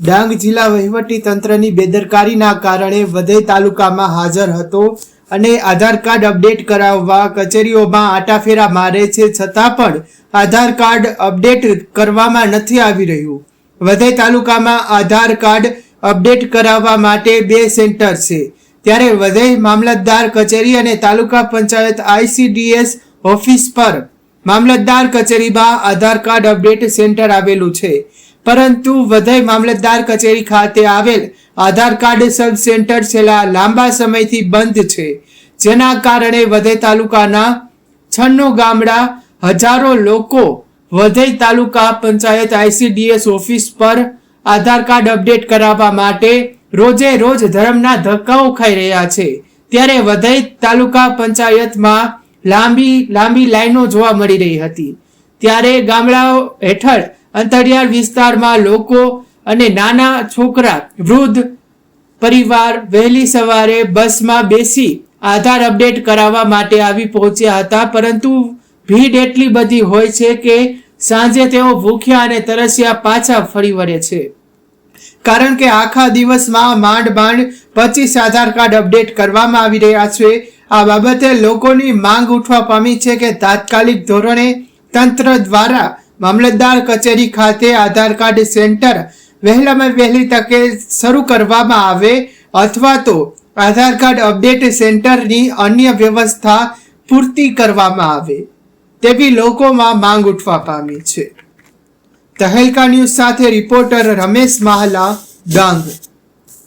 ડાંગ જિલ્લા વહીવટી તંત્રની બેદરકારીના કારણે વધઈ તાલુકામાં હાજર હતો અને આધાર કાર્ડ અપડેટ કરાવવા કચેરીઓમાં આટાફેરા મારે છે છતાં પણ આધાર કાર્ડ અપડેટ કરવામાં નથી આવી રહ્યું. વધઈ તાલુકામાં આધાર કાર્ડ અપડેટ કરાવવા માટે બે સેન્ટર છે. ત્યારે વધઈ મામલતદાર કચેરી અને તાલુકા પંચાયત આઈસીડીએસ ઓફિસ પર મામલતદાર કચેરીમાં આધાર કાર્ડ અપડેટ સેન્ટર આવેલું છે. પરંતુ વધઈ મામલતદાર કચેરી ખાતે આવેલ આધાર કાર્ડ સબ સેન્ટર છેલ્લા લાંબા સમયથી બંધ છે. જેના કારણે વધઈ તાલુકાના છન્નું ગામડા હજારો લોકો વધઈ તાલુકા પંચાયત આઈસીડીએસ ઓફિસ પર આધાર કાર્ડ અપડેટ કરાવવા માટે રોજે રોજ ધર્મના ધક્કાઓ ખાઈ રહ્યા છે. ત્યારે વધઈ તાલુકા પંચાયતમાં લાંબી લાંબી લાઈનો જોવા મળી રહી હતી. ત્યારે ગામડાઓ હેઠળ અંતરિયાળ વિસ્તારમાં લોકો અને નાના છોકરા, વૃદ્ધ પરિવાર વહેલી સવારે બસમાં બેસી આધાર અપડેટ કરાવવા માટે આવી પહોંચ્યા હતા, પરંતુ ભીડ એટલી બધી હોય છે કે સાંજે તેઓ ભૂખ્યા અને તરસ્યા પાછા ફરી વળે છે. કારણ કે આખા દિવસમાં માંડ માંડ પચીસ આધાર કાર્ડ અપડેટ કરવામાં આવી રહ્યા છે. આ બાબતે લોકોની માંગ ઉઠવા પામી છે કે તાત્કાલિક ધોરણે તંત્ર દ્વારા મામલતદાર કચેરી ખાતે આધાર કાર્ડ સેન્ટર વહેલામાં વહેલી તકે શરૂ કરવામાં આવે અથવા તો આધાર કાર્ડ અપડેટ સેન્ટરની અન્ય વ્યવસ્થા પૂરતી કરવામાં આવે તેવી લોકોમાં માંગ ઉઠવા પામી છે. તહેલકા ન્યૂઝ સાથે રિપોર્ટર રમેશ માહલા, ડાંગ.